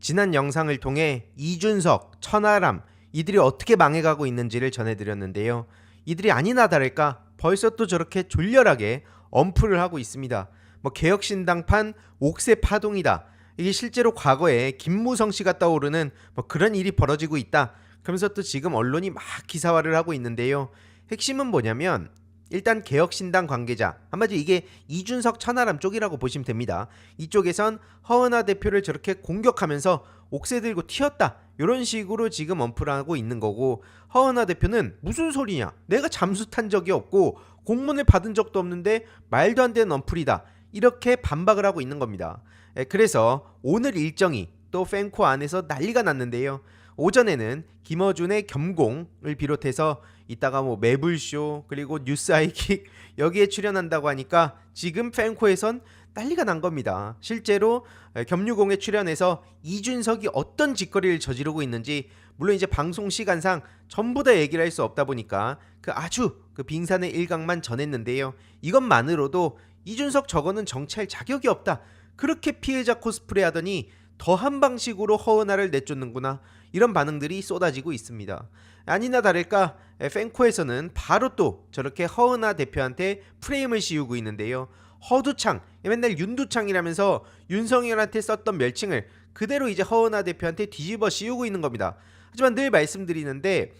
지난 영상을 통해 이준석, 천하람 이들이 어떻게 망해가고 있는지를 전해드렸는데요. 이들이 아니나 다를까 벌써 또 저렇게 졸렬하게 엄프를 하고 있습니다. 뭐 개혁신당판 옥새 파동이다. 이게 실제로 과거에 김무성 씨가 떠오르는 뭐 그런 일이 벌어지고 있다. 그러면서 또 지금 언론이 막 기사화를 하고 있는데요. 핵심은 뭐냐면 일단 개혁신당 관계자 한마디로 이게 이준석 천하람 쪽이라고 보시면 됩니다. 이쪽에선 허은하 대표를 저렇게 공격하면서 옥새 들고 튀었다 이런 식으로 지금 언프를 하고 있는 거고 허은하 대표는 무슨 소리냐 내가 잠수 탄 적이 없고 공문을 받은 적도 없는데 말도 안 되는 언플이다 이렇게 반박을 하고 있는 겁니다. 에, 그래서 오늘 일정이 또 팬코 안에서 난리가 났는데요. 오전에는 김어준의 겸공을 비롯해서 이따가 뭐 매불쇼 그리고 뉴스 아이킥 여기에 출연한다고 하니까 지금 팬코에선 난리가 난 겁니다. 실제로 겸유공에 출연해서 이준석이 어떤 짓거리를 저지르고 있는지 물론 이제 방송 시간상 전부 다 얘기를 할 수 없다 보니까 그 아주 그 빙산의 일각만 전했는데요. 이것만으로도 이준석 저거는 정치할 자격이 없다. 그렇게 피해자 코스프레 하더니 더한 방식으로 허은하를 내쫓는구나 이런 반응들이 쏟아지고 있습니다. 아니나 다를까 팬코에서는 바로 또 저렇게 허은하 대표한테 프레임을 씌우고 있는데요. 허두창 맨날 윤두창이라면서 윤석열한테 썼던 멸칭을 그대로 이제 허은하 대표한테 뒤집어 씌우고 있는 겁니다. 하지만 늘 말씀드리는데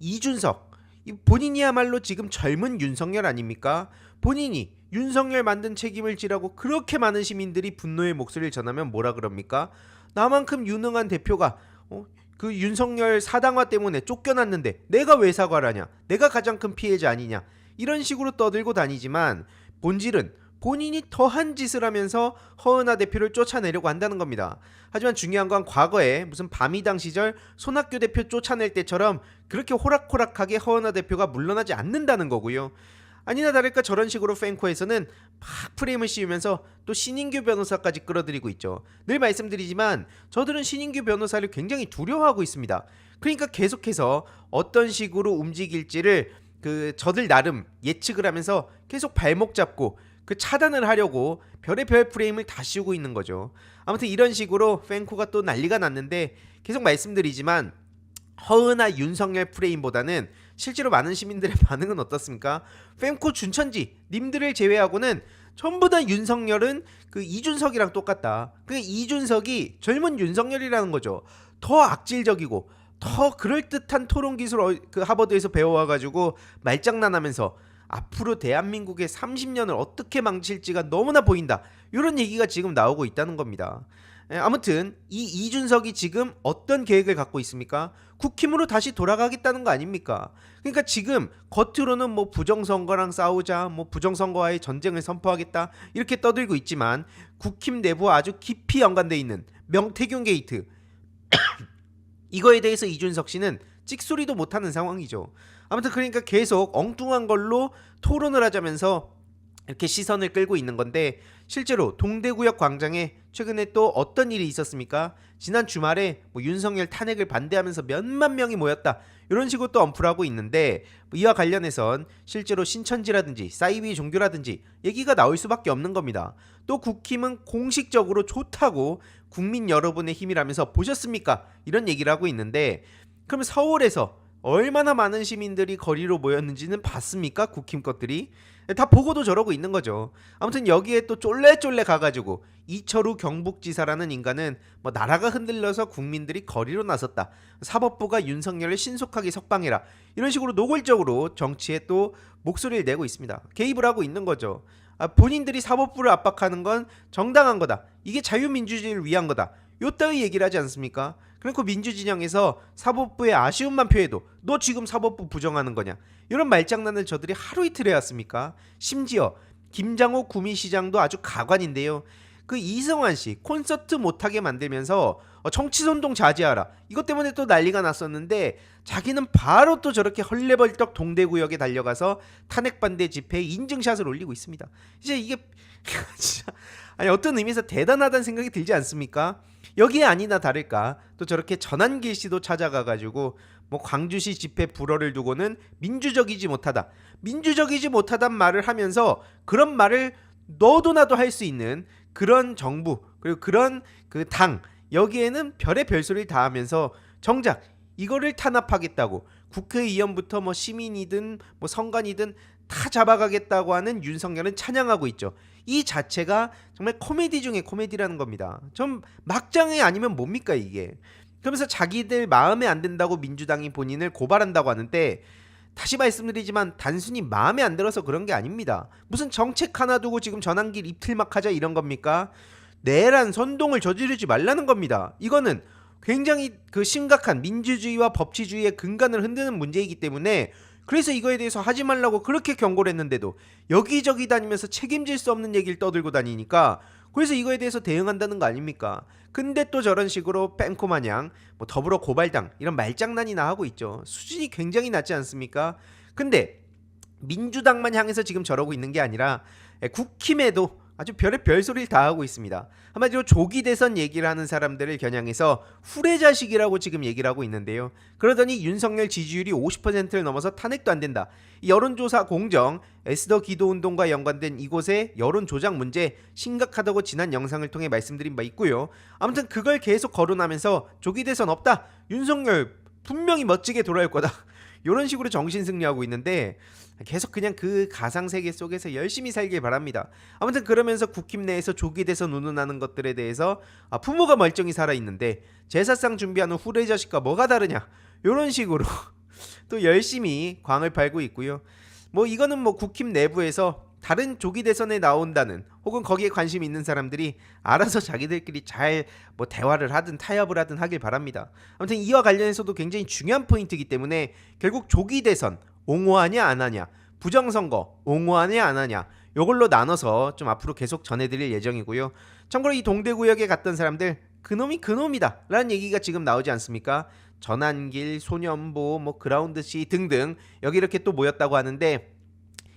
이준석 이 본인이야말로 지금 젊은 윤석열 아닙니까? 본인이 윤석열 만든 책임을 지라고 그렇게 많은 시민들이 분노의 목소리를 전하면 뭐라 그럽니까? 나만큼 유능한 대표가 어? 그 윤석열 사당화 때문에 쫓겨났는데 내가 왜 사과를 하냐? 내가 가장 큰 피해자 아니냐? 이런 식으로 떠들고 다니지만 본질은 본인이 더한 짓을 하면서 허은하 대표를 쫓아내려고 한다는 겁니다. 하지만 중요한 건 과거에 무슨 밤이당 시절 손학규 대표 쫓아낼 때처럼 그렇게 호락호락하게 허은하 대표가 물러나지 않는다는 거고요. 아니나 다를까 저런 식으로 팬코에서는 막 프레임을 씌우면서 또 신인규 변호사까지 끌어들이고 있죠. 늘 말씀드리지만 저들은 신인규 변호사를 굉장히 두려워하고 있습니다. 그러니까 계속해서 어떤 식으로 움직일지를 그 저들 나름 예측을 하면서 계속 발목 잡고 그 차단을 하려고 별의별 프레임을 다 씌우고 있는 거죠. 아무튼 이런 식으로 팬코가 또 난리가 났는데 계속 말씀드리지만 허은하 윤석열 프레임보다는 실제로 많은 시민들의 반응은 어떻습니까? fem코 준천지 님들을 제외하고는 전부 다 윤석열은 그 이준석이랑 똑같다. 그 이준석이 젊은 윤석열이라는 거죠. 더 악질적이고 더 그럴듯한 토론 기술 어, 그 하버드에서 배워와가지고 말장난하면서 앞으로 대한민국의 30년을 어떻게 망칠지가 너무나 보인다. 이런 얘기가 지금 나오고 있다는 겁니다. 예, 아무튼 이 이준석이 지금 어떤 계획을 갖고 있습니까? 국힘으로 다시 돌아가겠다는 거 아닙니까? 그러니까 지금 겉으로는 뭐 부정선거랑 싸우자, 뭐 부정선거와의 전쟁을 선포하겠다 이렇게 떠들고 있지만 국힘 내부와 아주 깊이 연관돼 있는 명태균 게이트 이거에 대해서 이준석 씨는 찍소리도 못하는 상황이죠. 아무튼 그러니까 계속 엉뚱한 걸로 토론을 하자면서 이렇게 시선을 끌고 있는 건데 실제로 동대구역 광장에 최근에 또 어떤 일이 있었습니까? 지난 주말에 뭐 윤석열 탄핵을 반대하면서 몇만 명이 모였다 이런 식으로 또 언플하고 있는데 뭐 이와 관련해선 실제로 신천지라든지 사이비 종교라든지 얘기가 나올 수밖에 없는 겁니다. 또 국힘은 공식적으로 좋다고 국민 여러분의 힘이라면서 보셨습니까? 이런 얘기를 하고 있는데 그럼 서울에서 얼마나 많은 시민들이 거리로 모였는지는 봤습니까? 국힘 것들이 다 보고도 저러고 있는 거죠. 아무튼 여기에 또 쫄래쫄래 가가지고 이철우 경북지사라는 인간은 뭐 나라가 흔들려서 국민들이 거리로 나섰다. 사법부가 윤석열을 신속하게 석방해라. 이런 식으로 노골적으로 정치에 또 목소리를 내고 있습니다. 개입을 하고 있는 거죠. 아, 본인들이 사법부를 압박하는 건 정당한 거다. 이게 자유민주주의를 위한 거다. 요 따위 얘기를 하지 않습니까? 그리고 민주진영에서 사법부의 아쉬움만 표해도 너 지금 사법부 부정하는 거냐 이런 말장난을 저들이 하루 이틀 해왔습니까? 심지어 김장호 구미시장도 아주 가관인데요. 그 이성환 씨 콘서트 못하게 만들면서 어, 정치선동 자제하라 이것 때문에 또 난리가 났었는데 자기는 바로 또 저렇게 헐레벌떡 동대구역에 달려가서 탄핵 반대 집회에 인증샷을 올리고 있습니다. 이제 이게 진짜 아니 어떤 의미에서 대단하다는 생각이 들지 않습니까? 여기에 아니나 다를까 또 저렇게 전한길 씨도 찾아가 가지고 뭐 광주시 집회 불허를 두고는 민주적이지 못하다 민주적이지 못하단 말을 하면서 그런 말을 너도 나도 할 수 있는 그런 정부 그리고 그런 그 당 여기에는 별의 별소리를 다 하면서 정작 이거를 탄압하겠다고 국회의원부터 뭐 시민이든 뭐 선관이든 다 잡아가겠다고 하는 윤석열은 찬양하고 있죠. 이 자체가 정말 코미디 중에 코미디라는 겁니다. 좀 막장이 아니면 뭡니까 이게? 그러면서 자기들 마음에 안 든다고 민주당이 본인을 고발한다고 하는데 다시 말씀드리지만 단순히 마음에 안 들어서 그런 게 아닙니다. 무슨 정책 하나 두고 지금 전환길 입틀막 하자 이런 겁니까? 내란 선동을 저지르지 말라는 겁니다. 이거는 굉장히 그 심각한 민주주의와 법치주의의 근간을 흔드는 문제이기 때문에 그래서 이거에 대해서 하지 말라고 그렇게 경고를 했는데도 여기저기 다니면서 책임질 수 없는 얘기를 떠들고 다니니까 그래서 이거에 대해서 대응한다는 거 아닙니까? 근데 또 저런 식으로 뺑코 마냥 뭐 더불어 고발당 이런 말장난이나 하고 있죠. 수준이 굉장히 낮지 않습니까? 근데 민주당만 향해서 지금 저러고 있는 게 아니라 예, 국힘에도 아주 별의 별소리를 다 하고 있습니다. 한마디로 조기 대선 얘기를 하는 사람들을 겨냥해서 후레자식이라고 지금 얘기를 하고 있는데요. 그러더니 윤석열 지지율이 50%를 넘어서 탄핵도 안 된다. 이 여론조사 공정, 에스더 기도운동과 연관된 이곳의 여론 조작 문제 심각하다고 지난 영상을 통해 말씀드린 바 있고요. 아무튼 그걸 계속 거론하면서 조기 대선 없다. 윤석열 분명히 멋지게 돌아올 거다. 이런 식으로 정신 승리하고 있는데 계속 그냥 그 가상 세계 속에서 열심히 살길 바랍니다. 아무튼 그러면서 국힘 내에서 조기 대선 운운하는 것들에 대해서 아, 부모가 멀쩡히 살아 있는데 제사상 준비하는 후레 자식과 뭐가 다르냐 이런 식으로 또 열심히 광을 팔고 있고요. 뭐 이거는 뭐 국힘 내부에서 다른 조기 대선에 나온다는 혹은 거기에 관심 있는 사람들이 알아서 자기들끼리 잘 뭐 대화를 하든 타협을 하든 하길 바랍니다. 아무튼 이와 관련해서도 굉장히 중요한 포인트이기 때문에 결국 조기 대선 옹호하냐 안 하냐 부정선거 옹호하냐 안 하냐 요걸로 나눠서 좀 앞으로 계속 전해드릴 예정이고요. 참고로 이 동대구역에 갔던 사람들 그놈이 그놈이다 라는 얘기가 지금 나오지 않습니까? 전환길, 소년보, 뭐 그라운드 씨 등등 여기 이렇게 또 모였다고 하는데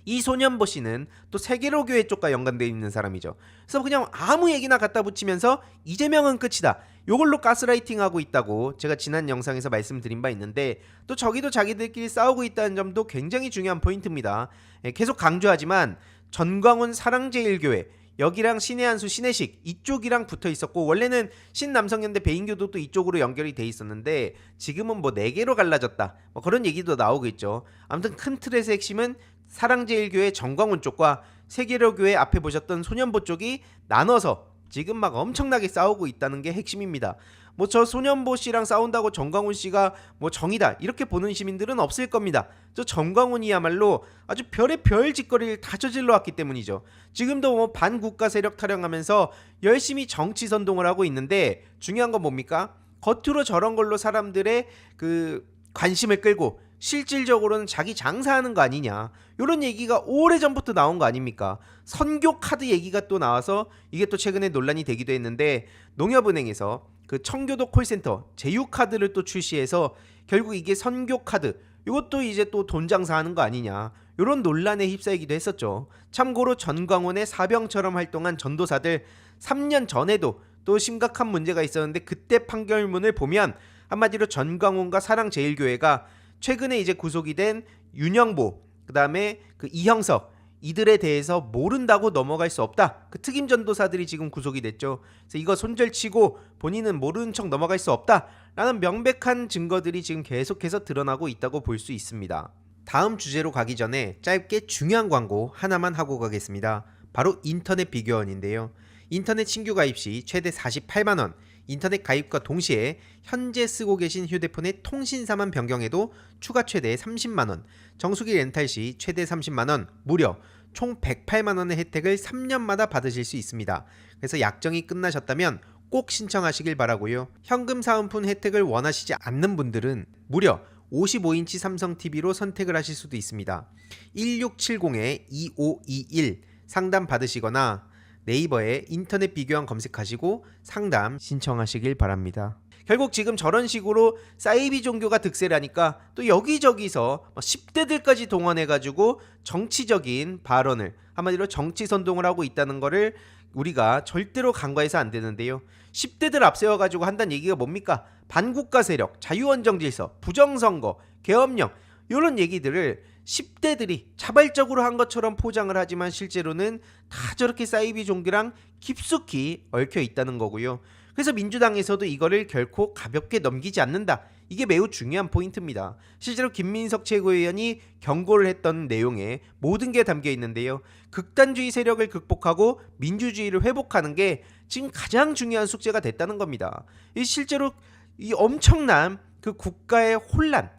이 소년보 씨는 또 세계로 교회 쪽과 연관되어 있는 사람이죠. 그래서 그냥 아무 얘기나 갖다 붙이면서 이재명은 끝이다. 요걸로 가스라이팅하고 있다고 제가 지난 영상에서 말씀드린 바 있는데 또 저기도 자기들끼리 싸우고 있다는 점도 굉장히 중요한 포인트입니다. 예, 계속 강조하지만 전광훈 사랑제일교회 여기랑 신의 한수 신혜식 이쪽이랑 붙어 있었고 원래는 신남성연대 배인교도 또 이쪽으로 연결이 돼 있었는데 지금은 뭐 네 개로 갈라졌다 뭐 그런 얘기도 나오고 있죠 아무튼 큰 틀에서 핵심은 사랑제일교회 정광훈 쪽과 세계로교회 앞에 보셨던 소년보 쪽이 나눠서 지금 막 엄청나게 싸우고 있다는 게 핵심입니다. 뭐 저 소년보 씨랑 싸운다고 정광훈 씨가 뭐 정이다 이렇게 보는 시민들은 없을 겁니다. 저 정광훈이야말로 아주 별의 별 짓거리를 다 저질러 왔기 때문이죠. 지금도 뭐 반국가 세력 타령하면서 열심히 정치 선동을 하고 있는데 중요한 건 뭡니까? 겉으로 저런 걸로 사람들의 그 관심을 끌고 실질적으로는 자기 장사하는 거 아니냐. 이런 얘기가 오래전부터 나온 거 아닙니까? 선교 카드 얘기가 또 나와서 이게 또 최근에 논란이 되기도 했는데 농협은행에서 그 청교도 콜센터 제휴 카드를 또 출시해서 결국 이게 선교 카드 이것도 이제 또 돈 장사하는 거 아니냐. 이런 논란에 휩싸이기도 했었죠. 참고로 전광훈의 사병처럼 활동한 전도사들 3년 전에도 또 심각한 문제가 있었는데 그때 판결문을 보면 한마디로 전광훈과 사랑제일교회가 최근에 이제 구속이 된 윤영보 그다음에 그 이형석 이들에 대해서 모른다고 넘어갈 수 없다. 그 특임 전도사들이 지금 구속이 됐죠. 그래서 이거 손절치고 본인은 모르는 척 넘어갈 수 없다라는 명백한 증거들이 지금 계속해서 드러나고 있다고 볼 수 있습니다. 다음 주제로 가기 전에 짧게 중요한 광고 하나만 하고 가겠습니다. 바로 인터넷 비교원인데요. 인터넷 신규 가입 시 최대 48만 원, 인터넷 가입과 동시에 현재 쓰고 계신 휴대폰의 통신사만 변경해도 추가 최대 30만 원, 정수기 렌탈 시 최대 30만 원, 무려 총 108만 원의 혜택을 3년마다 받으실 수 있습니다. 그래서 약정이 끝나셨다면 꼭 신청하시길 바라고요. 현금 사은품 혜택을 원하시지 않는 분들은 무려 55인치 삼성 TV로 선택을 하실 수도 있습니다. 1670-2521 상담 받으시거나 네이버에 인터넷 비교원 검색하시고 상담 신청하시길 바랍니다. 결국 지금 저런 식으로 사이비 종교가 득세라니까 또 여기저기서 10대들까지 동원해가지고 정치적인 발언을 한마디로 정치 선동을 하고 있다는 거를 우리가 절대로 간과해서 안 되는데요. 10대들 앞세워가지고 한다는 얘기가 뭡니까? 반국가 세력, 자유원정 질서, 부정선거, 계엄령 이런 얘기들을 10대들이 자발적으로 한 것처럼 포장을 하지만 실제로는 다 저렇게 사이비 종교랑 깊숙이 얽혀 있다는 거고요. 그래서 민주당에서도 이거를 결코 가볍게 넘기지 않는다. 이게 매우 중요한 포인트입니다. 실제로 김민석 최고위원이 경고를 했던 내용에 모든 게 담겨 있는데요. 극단주의 세력을 극복하고 민주주의를 회복하는 게 지금 가장 중요한 숙제가 됐다는 겁니다. 이 실제로 이 엄청난 그 국가의 혼란,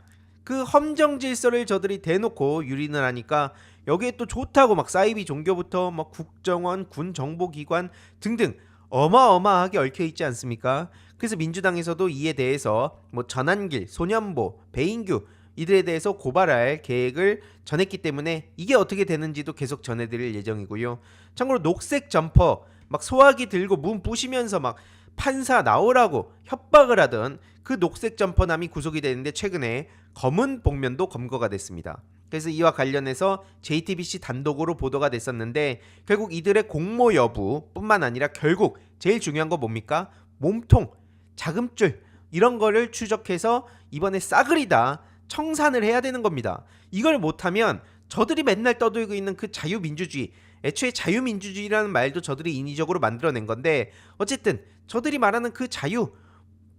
그 험정 질서를 저들이 대놓고 유린을 하니까 여기에 또 좋다고 막 사이비 종교부터 막 국정원, 군 정보기관 등등 어마어마하게 얽혀 있지 않습니까? 그래서 민주당에서도 이에 대해서 뭐 전한길, 소년보, 배인규 이들에 대해서 고발할 계획을 전했기 때문에 이게 어떻게 되는지도 계속 전해드릴 예정이고요. 참고로 녹색 점퍼 막 소화기 들고 문 부시면서 막 판사 나오라고 협박을 하던 그 녹색 점퍼남이 구속이 되는데 최근에 검은 복면도 검거가 됐습니다. 그래서 이와 관련해서 JTBC 단독으로 보도가 됐었는데 결국 이들의 공모 여부뿐만 아니라 결국 제일 중요한 거 뭡니까? 몸통, 자금줄 이런 거를 추적해서 이번에 싸그리다 청산을 해야 되는 겁니다. 이걸 못하면 저들이 맨날 떠들고 있는 그 자유민주주의 애초에 자유민주주의라는 말도 저들이 인위적으로 만들어낸 건데 어쨌든 저들이 말하는 그 자유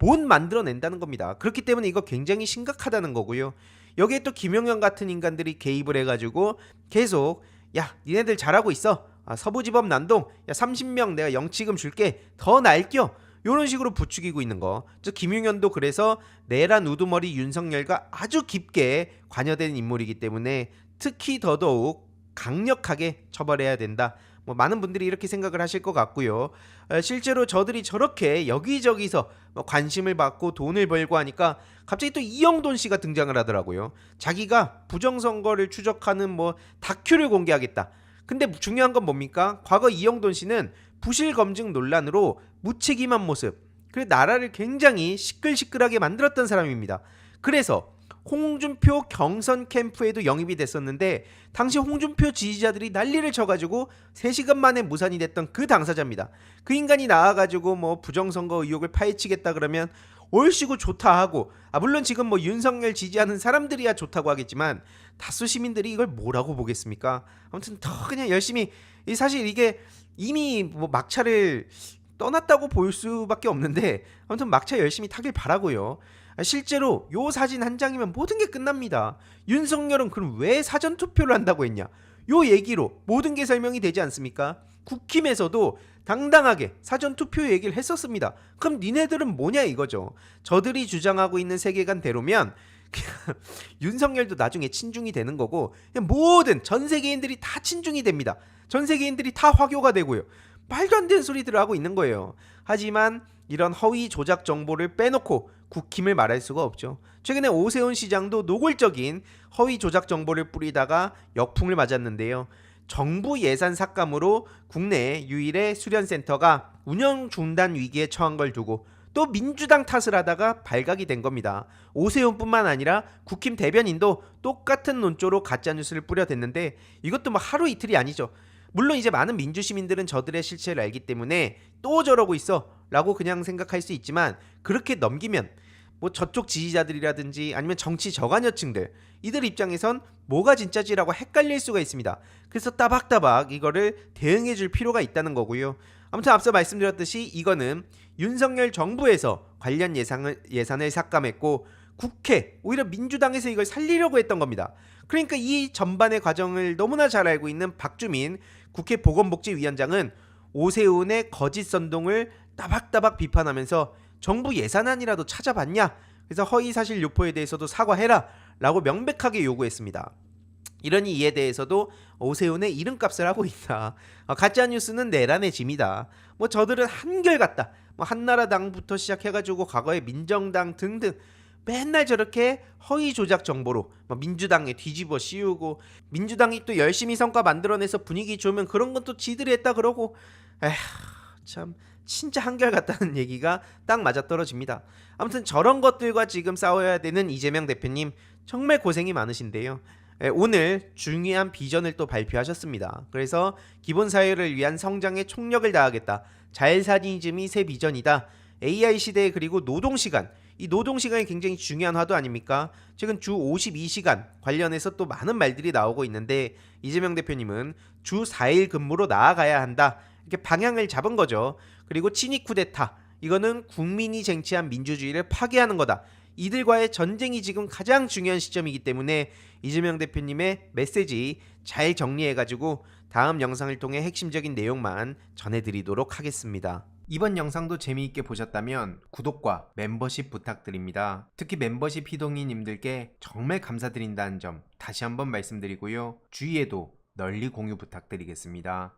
못 만들어낸다는 겁니다. 그렇기 때문에 이거 굉장히 심각하다는 거고요. 여기에 또 김용현 같은 인간들이 개입을 해가지고 계속 야 니네들 잘하고 있어 아, 서부지법 난동 야 30명 내가 영치금 줄게 더 날껴 이런 식으로 부추기고 있는 거. 즉 김용현도 그래서 내란 우두머리 윤석열과 아주 깊게 관여된 인물이기 때문에 특히 더더욱 강력하게 처벌해야 된다. 뭐 많은 분들이 이렇게 생각을 하실 것 같고요. 어, 실제로 저들이 저렇게 여기저기서 뭐 관심을 받고 돈을 벌고 하니까 갑자기 또 이영돈 씨가 등장을 하더라고요. 자기가 부정선거를 추적하는 뭐 다큐를 공개하겠다. 근데 중요한 건 뭡니까? 과거 이영돈 씨는 부실 검증 논란으로 무책임한 모습, 그리고 나라를 굉장히 시끌시끌하게 만들었던 사람입니다. 그래서 홍준표 경선 캠프에도 영입이 됐었는데 당시 홍준표 지지자들이 난리를 쳐가지고 3시간 만에 무산이 됐던 그 당사자입니다. 그 인간이 나와가지고 뭐 부정선거 의혹을 파헤치겠다 그러면 옳시고 좋다 하고 아 물론 지금 뭐 윤석열 지지하는 사람들이야 좋다고 하겠지만 다수 시민들이 이걸 뭐라고 보겠습니까? 아무튼 더 그냥 열심히 이 사실 이게 이미 뭐 막차를 떠났다고 볼 수밖에 없는데 아무튼 막차 열심히 타길 바라고요. 아, 실제로 요 사진 한 장이면 모든 게 끝납니다. 윤석열은 그럼 왜 사전 투표를 한다고 했냐? 요 얘기로 모든 게 설명이 되지 않습니까? 국힘에서도 당당하게 사전 투표 얘기를 했었습니다. 그럼 니네들은 뭐냐 이거죠. 저들이 주장하고 있는 세계관대로면 윤석열도 나중에 친중이 되는 거고 모든 전 세계인들이 다 친중이 됩니다. 전 세계인들이 다 화교가 되고요. 말도 안 되는 소리들을 하고 있는 거예요. 하지만 이런 허위 조작 정보를 빼놓고 국힘을 말할 수가 없죠. 최근에 오세훈 시장도 노골적인 허위 조작 정보를 뿌리다가 역풍을 맞았는데요. 정부 예산 삭감으로 국내 유일의 수련센터가 운영 중단 위기에 처한 걸 두고 또 민주당 탓을 하다가 발각이 된 겁니다. 오세훈뿐만 아니라 국힘 대변인도 똑같은 논조로 가짜 뉴스를 뿌려댔는데 이것도 뭐 하루 이틀이 아니죠. 물론 이제 많은 민주 시민들은 저들의 실체를 알기 때문에 또 저러고 있어라고 그냥 생각할 수 있지만 그렇게 넘기면 뭐 저쪽 지지자들이라든지 아니면 정치 저간여층들 이들 입장에선 뭐가 진짜지라고 헷갈릴 수가 있습니다. 그래서 따박따박 이거를 대응해 줄 필요가 있다는 거고요. 아무튼 앞서 말씀드렸듯이 이거는 윤석열 정부에서 관련 예산을, 예산을 삭감했고 국회 오히려 민주당에서 이걸 살리려고 했던 겁니다. 그러니까 이 전반의 과정을 너무나 잘 알고 있는 박주민 국회 보건복지위원장은 오세훈의 거짓 선동을 따박따박 비판하면서 정부 예산안이라도 찾아봤냐? 그래서 허위 사실 유포에 대해서도 사과해라 라고 명백하게 요구했습니다. 이러니 이에 대해서도 오세훈의 이름값을 하고 있다. 어, 가짜 뉴스는 내란의 짐이다. 뭐 저들은 한결같다. 뭐 한나라당부터 시작해가지고 과거에 민정당 등등 맨날 저렇게 허위 조작 정보로 막 민주당에 뒤집어 씌우고 민주당이 또 열심히 성과 만들어내서 분위기 좋으면 그런 건 또 지들이 했다 그러고 에휴 참 진짜 한결같다는 얘기가 딱 맞아떨어집니다. 아무튼 저런 것들과 지금 싸워야 되는 이재명 대표님 정말 고생이 많으신데요. 에, 오늘 중요한 비전을 또 발표하셨습니다. 그래서 기본 사회를 위한 성장에 총력을 다하겠다. 자율사니즘이 새 비전이다. AI 시대 그리고 노동 시간 이 노동 시간이 굉장히 중요한 화두 아닙니까? 최근 주 52시간 관련해서 또 많은 말들이 나오고 있는데 이재명 대표님은 주 4일 근무로 나아가야 한다. 이렇게 방향을 잡은 거죠. 그리고 친이 쿠데타 이거는 국민이 쟁취한 민주주의를 파괴하는 거다. 이들과의 전쟁이 지금 가장 중요한 시점이기 때문에 이재명 대표님의 메시지 잘 정리해가지고 다음 영상을 통해 핵심적인 내용만 전해드리도록 하겠습니다. 이번 영상도 재미있게 보셨다면 구독과 멤버십 부탁드립니다. 특히 멤버십 희동이님들께 정말 감사드린다는 점 다시 한번 말씀드리고요. 주위에도 널리 공유 부탁드리겠습니다.